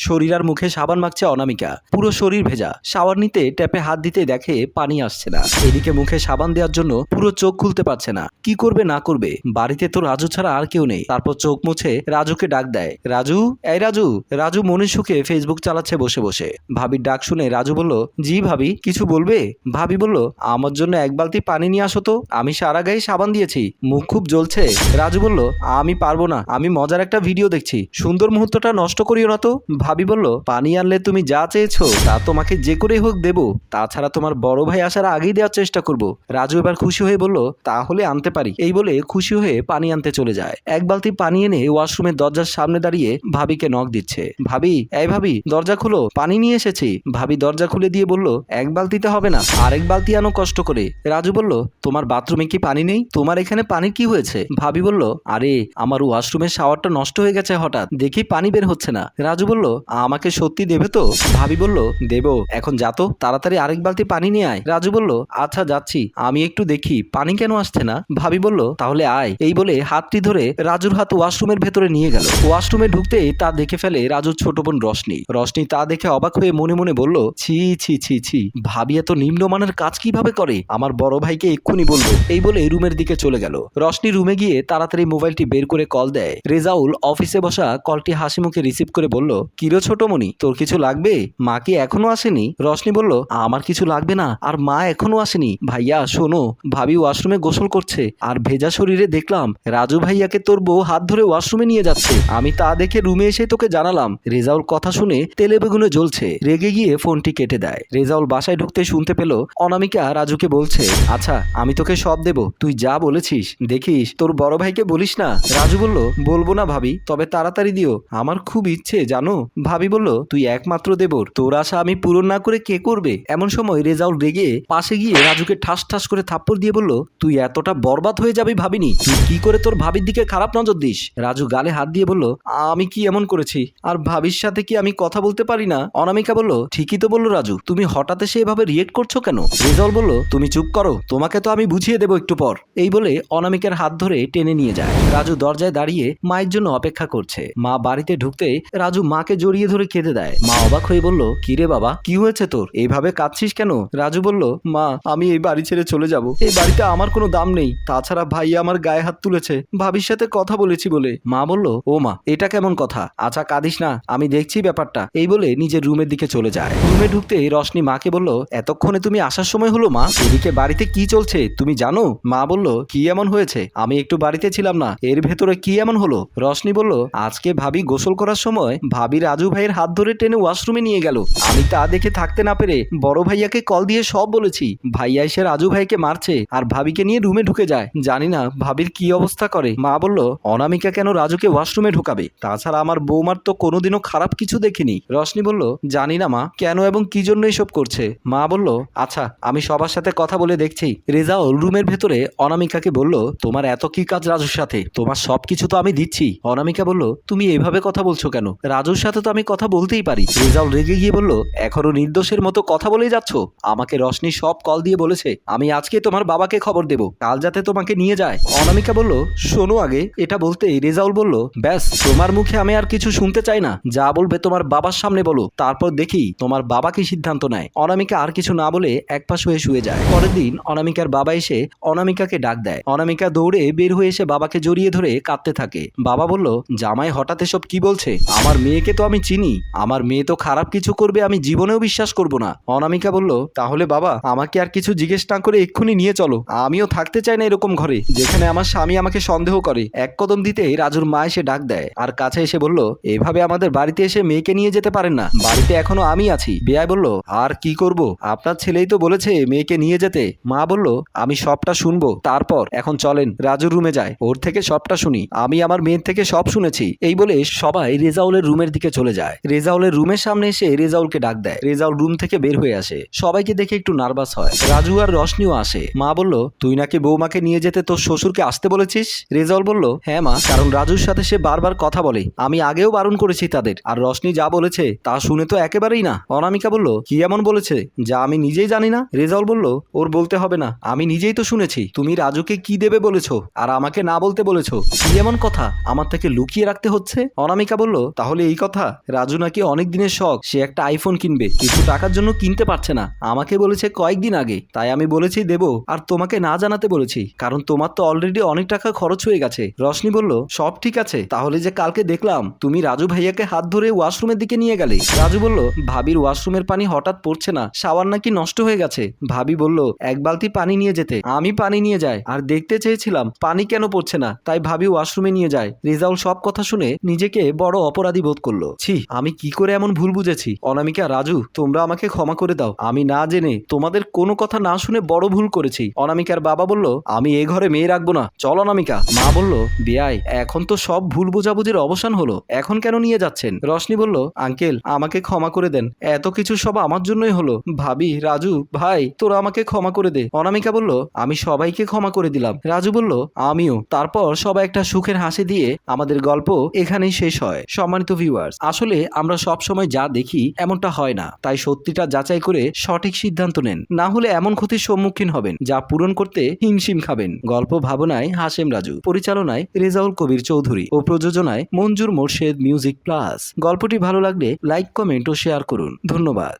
শরীর আর মুখে সাবান মাখছে অনামিকা। পুরো শরীর ভেজা। শাওয়ার নিতে, ট্যাপে হাত দিতে দেখে পানি আসছে না। এদিকে মুখে সাবান দেওয়ার জন্য পুরো চোখ খুলতে পারছে না। কি করবে, না করবে? বাড়িতে তো রাজু ছাড়া আর কেউ নেই। তারপর চোখ মুছে রাজুকে ডাক দেয়। রাজু? এই রাজু! রাজু মনের সুখে ফেসবুক চালাচ্ছে বসে বসে। ভাবির ডাক শুনে রাজু বলল, জি ভাবি, কিছু বলবে? ভাবি বলল, আমার জন্য এক বালতি পানি নিয়ে আসো তো। আমি সারা গায়ে সাবান দিয়েছি। মুখ খুব জ্বলছে। রাজু বলল, আমি পারব না। আমি মজার একটা ভিডিও দেখছি। সুন্দর মুহূর্তটা নষ্ট করিও না তো। ভাবি বলল, পানি আনলে তুমি যা চেয়েছো, তা তোমাকে যে করে হোক দেবো। তাছাড়া তোমার বড় ভাই আসার আগেই দেওয়ার চেষ্টা করব। রাজু এবার খুশি হয়ে বলল, তাহলে আনতে পারি। এই বলে খুশি হয়ে পানি আনতে চলে যায়। এক বালতি পানি এনে ওয়াশরুমের দরজার সামনে দাঁড়িয়ে ভাবিকে নখ দিচ্ছে। ভাবি, এই ভাবি, দরজা খুলো, পানি নিয়ে এসেছি। ভাবি দরজা খুলে দিয়ে বলল, এক বালতিতে হবে না, আরেক বালতি আনো কষ্ট করে। রাজু বলল, তোমার বাথরুমে কি পানি নেই? তোমার এখানে পানি কি হয়েছে? ভাবি বলল, আরে, আমার ওয়াশরুমের শাওয়ারটা নষ্ট হয়ে গেছে হঠাৎ। দেখি পানি বের হচ্ছে না। রাজু বলল আমাকে সত্যি দেবে তো? ভাবি বলল, দেব। এখন যা তো, তাড়াতাড়ি আরেক বালতি পানি নিয়ে আয়। রাজু বলল আচ্ছা যাচ্ছি। আমি একটু দেখি, পানি কেন আসছে না? ভাবি বলল, তাহলে আয়। এই বলে হাতটি ধরে রাজুর হাত ওয়াশরুমের ভেতরে নিয়ে গেল। ওয়াশরুমে ঢুকতেই তা দেখে ফেলে রাজুর ছোট বোন রশনি রশনি তা দেখে অবাক হয়ে মনে মনে বলল, ছি ছি ছি ছি। ভাবি এত নিম্নমানের কাজ কীভাবে করে? আমার বড় ভাইকে এক্ষুনি বলব। এই বলে রুমের দিকে চলে গেল। রশনি রুমে গিয়ে তাড়াতাড়ি মোবাইলটি বের করে কল দেয়। রেজাউল অফিসে বসা কলটি হাসি মুখে রিসিভ করে বলল কিরো ছোটমণি, তোর কিছু লাগবে? মা কি এখনও আসেনি? রশনি বলল, আমার কিছু লাগবে না, আর মা এখনও আসেনি। ভাইয়া, শোনো, ভাবি ওয়াশরুমে গোসল করছে, আর ভেজা শরীরে দেখলাম, রাজু ভাইয়াকে তোর বউ হাত ধরে ওয়াশরুমে নিয়ে যাচ্ছে। আমি তা দেখে রুমে এসে তোকে জানালাম। রেজাউল কথা শুনে তেলে বেগুনে জ্বলছে, রেগে গিয়ে ফোনটি কেটে দেয়। রেজাউল বাসায় ঢুকতে শুনতে পেল, অনামিকা রাজুকে বলছে আচ্ছা আমি তোকে সব দেব, তুই যা বলেছিস, দেখিস, তোর বড় ভাইকে বলিস না? রাজু বলল, বলব না ভাবি, তবে তাড়াতাড়ি দিও, আমার খুব ইচ্ছে, জানো? ভাবি বলল, তুই একমাত্র দেবর, তোর আশা আমি পূরণ না করে কে করবে? এমন সময় রেজাউল রেগে পাশে গিয়ে রাজুকে ঠাস ঠাস করে থাপ্পড় দিয়ে বলল, তুই এতটা বরবাদ হয়ে যাবি ভাবিনি, তুই কি করে তোর ভাবির দিকে খারাপ নজর দিস? রাজু গালে হাত দিয়ে বলল, আমি কি এমন করেছি? আর ভাবির সাথে কি আমি কথা বলতে পারি না? অনামিকা বলল, ঠিকই তো বলল রাজু, তুমি হঠাৎ এসে এভাবে রিয়েক্ট করছ কেন? রেজাউল বলল, তুমি চুপ করো, তোমাকে তো আমি বুঝিয়ে দেবো একটু পর। এই বলে অনামিকার হাত ধরে টেনে নিয়ে যায়। রাজু দরজায় দাঁড়িয়ে মায়ের জন্য অপেক্ষা করছে। মা বাড়িতে ঢুকতে রাজু মাকে জড়িয়ে ধরে কেঁদে দেয়। মা অবাক হয়ে বলল, কিরে বাবা, কি হয়েছে তোর? এইভাবে কাঁদছিস কেন? রাজু বলল, মা, আমি এই বাড়ি ছেড়ে চলে যাব। এই বাড়িতে আমার কোনো দাম নেই। তাছাড়া ভাই আমার গায়ে হাত তুলেছে। ভাবির সাথে কথা বলেছি বলে। মা বলল, ও মা, এটা কেমন কথা? আচ্ছা কাঁদিস না, আমি দেখছি ব্যাপারটা। এই বলে নিজের রুমের দিকে চলে যায়। রুমে ঢুকতে রশনি মাকে বলল, এতক্ষণে তুমি আসার সময় হলো, মা? এদিকে বাড়িতে কি চলছে? তুমি জানো? মা বলল, কি এমন হয়েছে? আমি একটু বাড়িতে ছিলাম না। এর ভেতরে কি এমন হলো? রশনি বলল, আজকে ভাবি গোসল করার সময় ভাবি রাজু ভাইয়ের হাত ধরে টেনে ওয়াশরুমে নিয়ে গেল। আমি তা দেখে থাকতে না পেরে বড় ভাইয়াকে কল দিয়ে সব বলেছি। ভাইয়া এসে রাজু ভাইকে মারছে আর ভাবিকে নিয়ে রুমে ঢুকে যায়। জানি না ভাবির কি অবস্থা করে। মা বলল, অনামিকা কেন রাজুকে ওয়াশরুমে ঢুকাবে? তাছাড়া আমার বৌমার তো কোনোদিনও খারাপ কিছু দেখিনি। রশনি বলল, জানি না মা, কেন এবং কি জন্য এসব করছে? মা বলল আচ্ছা আমি সবার সাথে কথা বলে দেখছি। রেজাউল রুমের ভেতরে অনামিকাকে বলল, তোমার এত কি কাজ রাজুর সাথে? তোমার সব কিছু তো আমি দিচ্ছি। অনামিকা বলল, তুমি এভাবে কথা বলছো কেন? রাজুর সাথে তো আমি কথা বলতেই পারি। রেজাউল রেগে গিয়ে বলল, এখনও নির্দোষের মতো কথা বলেই যাচ্ছ? আমাকে রশনি সব কল দিয়ে বলেছে, আমি আজকে তোমার বাবাকে খবর দেব, কাল যাতে তোমাকে নিয়ে যায়। অনামিকা বলল, শোনো আগে, এটা বলতেই রেজাউল বলল, ব্যাস, তোমার মুখে আমি আর কিছু শুনতে চাই না, যা বলবে তোমার বাবার সামনে বলো, তারপর দেখি তোমার বাবা কি সিদ্ধান্ত নেয়। অনামিকা আর কিছু না বলে এক পাশ হয়ে শুয়ে যায়। পরের দিন অনামিকার বাবা এসে অনামিকাকে ডাক দেয়। অনামিকা দৌড়ে বের হয়ে এসে বাবাকে জড়িয়ে ধরে কাঁদতে থাকে। বাবা বলল, জামাই হঠাৎ এসব কি বলছে? আমার মেয়েকে তো আমি চিনি। আমার মেয়ে তো খারাপ কিছু করবে আমি জীবনেও বিশ্বাস করব না। অনামিকা বলল, তাহলে বাবা, আমাকে আর কিছু জিজ্ঞেস না করে এক্ষুনি নিয়ে চলো। আমিও থাকতে চাই না এরকম ঘরে, যেখানে আমার স্বামী আমাকে সন্দেহ করে। এক কদম দিতেই রাজুর মা এসে ডাক দেয়, আর কাছে এসে বলল, এভাবে আমাদের বাড়িতে এসে মেয়েকে নিয়ে যেতে পারেন না। বাড়িতে এখনও আমি আছি। বেয়াই বলল, আর কি করব? আপনার ছেলেই তো বলেছে মেয়েকে নিয়ে যেতে। মা বলল, আমি সবটা শুনব, তারপর, এখন চলেন। রাজুর রুমে যায়, ওর থেকে সবটা শুনি। আমি আমার মেয়ের থেকে সব শুনেছি। এই বলে সবাই রেজাউলের রুমের দিকে চলে যায়। রেজাউলের রুমের সামনে এসে রেজাউলকে ডাক দেয়। রেজাউল রুম থেকে বের হয়ে আসে। সবাইকে দেখে একটু নার্ভাস হয়। রাজু আর রশনিও আসে। মা বলল, তুই নাকি বৌমাকে নিয়ে যেতে তোর শ্বশুরকে আসতে বলেছিস? রেজাউল বলল হ্যাঁ মা, কারণ রাজুর সাথে সে বারবার কথা বলে। আমি আগেও বারণ করেছি তাদের। আর রশনি যা বলেছে তা শুনে তো একেবারেই না। অনামিকা বলল, কি এমন বলেছে? যা আমি নিজেই জানি না? রেজাউল বলল, ওর বলতে হবে না। আমি নিজেই তো শুনেছি। তুমি রাজুকে কি দেবে বলেছ? আর আমাকে না বলতে বলেছ? কি এমন কথা? আমার থেকে লুকিয়ে রাখতে হচ্ছে? অনামিকা বলল, তাহলে এই কথা রাজু নাকি অনেক দিনের শখ, সে একটা আইফোন কিনবে। কিছু টাকার জন্য কিনতে পারছে না। আমাকে বলেছে কয়েকদিন আগে। তাই আমি বলেছি, দেবো। আর তোমাকে না জানাতে বলেছি। কারণ তোমার তো অলরেডি অনেক টাকা খরচ হয়ে গেছে। রশনি বলল, সব ঠিক আছে। তাহলে যে কালকে দেখলাম, তুমি রাজু ভাইয়াকে হাত ধরে ওয়াশরুমের দিকে নিয়ে গেলে। রাজু বলল, ভাবির ওয়াশরুমের পানি হঠাৎ পড়ছে না। শাওয়ার নাকি নষ্ট হয়ে গেছে। ভাবি বলল, এক বালতি পানি নিয়ে যেতে। আমি পানি নিয়ে যাই। আর দেখতে চেয়েছিলাম, পানি কেন পড়ছে না? তাই ভাবি ওয়াশরুমে নিয়ে যায়। রেজাউল সব কথা শুনে নিজেকে বড় অপরাধী বোধ করল। ছি, আমি কি করে এমন ভুল বুঝেছি? অনামিকা, রাজু, তোমরা আমাকে ক্ষমা করে দাও। আমি না জেনে তোমাদের কোনো কথা না শুনে বড় ভুল করেছি। অনামিকার বাবা বলল, আমি এ ঘরে মেয়ে রাখব না। চল অনামিকা। মা বলল, বিয়াই, এখন তো সব ভুল বোঝাবুঝির অবসান হলো। এখন কেন নিয়ে যাচ্ছেন? রশনি বলল, আঙ্কেল, আমাকে ক্ষমা করে দেন। এত কিছু সব আমার জন্যই হলো। ভাবি, রাজু, ভাই, তোরা আমাকে ক্ষমা করে দে। অনামিকা বলল, আমি সবাইকে ক্ষমা করে দিলাম। রাজু বলল, আমিও। তারপর সবাই একটা সুখের হাসি দিয়ে আমাদের গল্প এখানেই শেষ হয়। সম্মানিত ভিউয়ার্স আসলে আমরা সব সময় যা দেখি এমনটা হয় না। তাই সত্যিটা যাচাই করে সঠিক সিদ্ধান্ত নেন। না হলে এমন ক্ষতির সম্মুখীন হবেন, যা পূরণ করতে হিমশিম খাবেন। গল্প ভাবনায় হাসেম রাজু, পরিচালনায় রেজাউল কবির চৌধুরী ও প্রযোজনায় মঞ্জুর মোর্শেদ মিউজিক প্লাস। গল্পটি ভালো লাগলে লাইক, কমেন্ট ও শেয়ার করুন। ধন্যবাদ।